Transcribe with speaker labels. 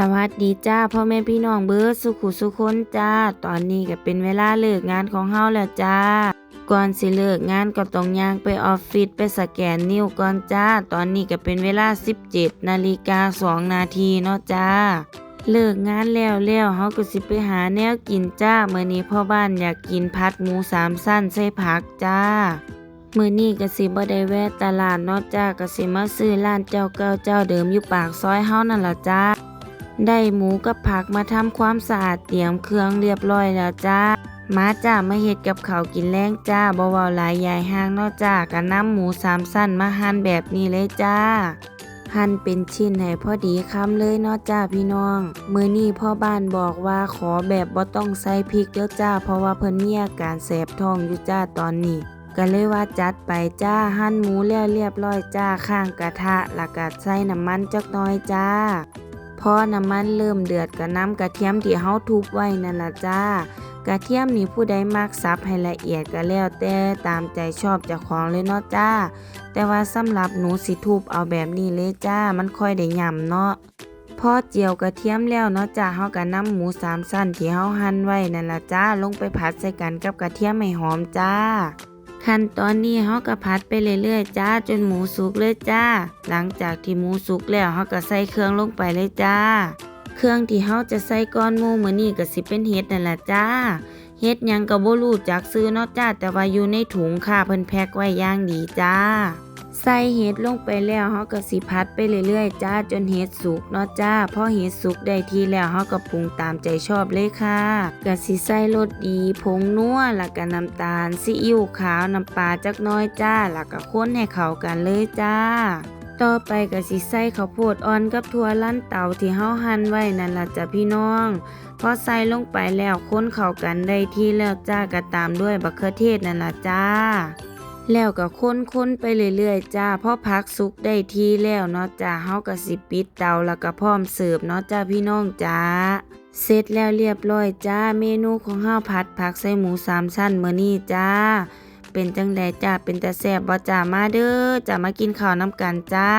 Speaker 1: สวัสดีจ้าพ่อแม่พี่น้องเบิร์ดสุขุสุคนจ้า ตอนนี้ก็เป็นเวลาเลิกงานของเฮาแล้วจ้า ก่อนสิเลิกงานก็ต้องย่างไปออฟฟิศไปสแกนนิ้วก่อนจ้า ตอนนี้ก็เป็นเวลา 17นาฬิกา2นาทีเนาะจ้า เลิกงานแล้วแล้วเฮาก็สิไปหาแนวกินจ้ามื้อนี้พ่อบ้านอยากกินผัดหมูสามสั้นใส่ผักจ้ามื้อนี้ก็สิบ่ได้แวะตลาดเนาะจ้าก็สิมาซื้อร้านเจ้าเก่าเจ้าเดิมอยู่ปากซอยเฮานั่นล่ะจ้า ได้หมูกับผักมาทำความสะอาดเตรียมเครื่องเรียบร้อยแล้วจ้า มาจ้ามาเฮ็ดกับเขากินแรงจ้าบ่เว้าหลายยายห้างนาะจ้าก็น้ำหมูสามสั้นมาหั่นแบบนี้เลยจ้า หั่นเป็นชิ้นให้พอดีคำเลยเนาะจ้าพี่น้อง มือนี้พ่อบ้านบอกว่าขอแบบบ่ต้องใส่พริกเด้อจ้า เพราะว่าเพิ่นมีอาการแสบท้องอยู่จ้าตอนนี้ก็เลยว่าจัดไปจ้าหั่นหมูแล้วเรียบร้อยจ้าข้างกระทะแล้วก็ใส่น้ำมันจักน่อยจ้า พอน้ำมันเริ่มเดือดก็น้ำกระเทียมที่เฮาทุบไว้นั่นล่ะจ้ากระเทียมนี่ผู้ใดมักสับให้ละเอียดก็แล้วแต่ตามใจชอบเจ้าของเลยเนาะจ้า แต่ว่าสำหรับหนูสิทุบเอาแบบนี้เลยจ้า มันค่อยได้ยำเนาะพอเจียวกระเทียมแล้วเนาะจ้าเฮาก็นำหมูสามสั้นที่เฮาหั่นไว้นั่นล่ะจ้า ลงไปผัดใส่กันกับกระเทียมให้หอมจ้า ขั้นตอนนี้เฮาก็ผัดไปเรื่อยๆจ้าจนหมูสุกเลยจ้า หลังจากที่หมูสุกแล้วเฮาก็ใส่เครื่องลงไปเลยจ้า เครื่องที่เฮาจะใส่ก้อนหมูมื้อนี้ก็สิเป็นเห็ดนั่นล่ะจ้าเฮ็ดหยังก็บ่รู้จักซื้อเนาะจ้า แต่ว่าอยู่ในถุงค่ะเพิ่นแพ็คไว้อย่างดีจ้า ใส่เห็ดลงไปแล้วเฮาก็สิผัดไปเรื่อยๆ จ้าจนเห็ดสุกเนาะจ้าพอเห็ดสุกได้ที่แล้วเฮาก็ปรุงตามใจชอบเลยค่ะก็สิใส่รสดีผงนัวแล้วก็น้ำตาลซีอิ๊วขาวน้ำปลาจักน้อยจ้าแล้วก็คนให้เข้ากันเลยจ้าต่อไปก็สิใส่ข้าวโพดอ่อนกับถั่วลั่นเตาที่เฮาหั่นไว้นั่นล่ะจ้ะพี่น้องพอใส่ลงไปแล้วคนเข้ากันได้ที่แล้วจ้าก็ตามด้วยบักเขือเทศนั่นล่ะจ้า แล้วก็คนๆไปเรื่อยๆจ้าพอพักสุกได้ที่แล้วเนาะจ้าเฮาก็สิปิดเตาแล้วก็พร้อมเสิร์ฟเนาะจ้าพี่น้องจ้าเสร็จแล้วเรียบร้อยจ้าเมนูของเฮาผัดผักใส่หมูสามชั้นมื้อนี้จ้า เป็นจังไดจ้าเป็นตาแซ่บบ่จ้ามาเด้อจ้ามากินข้าวน้ำกันจ้า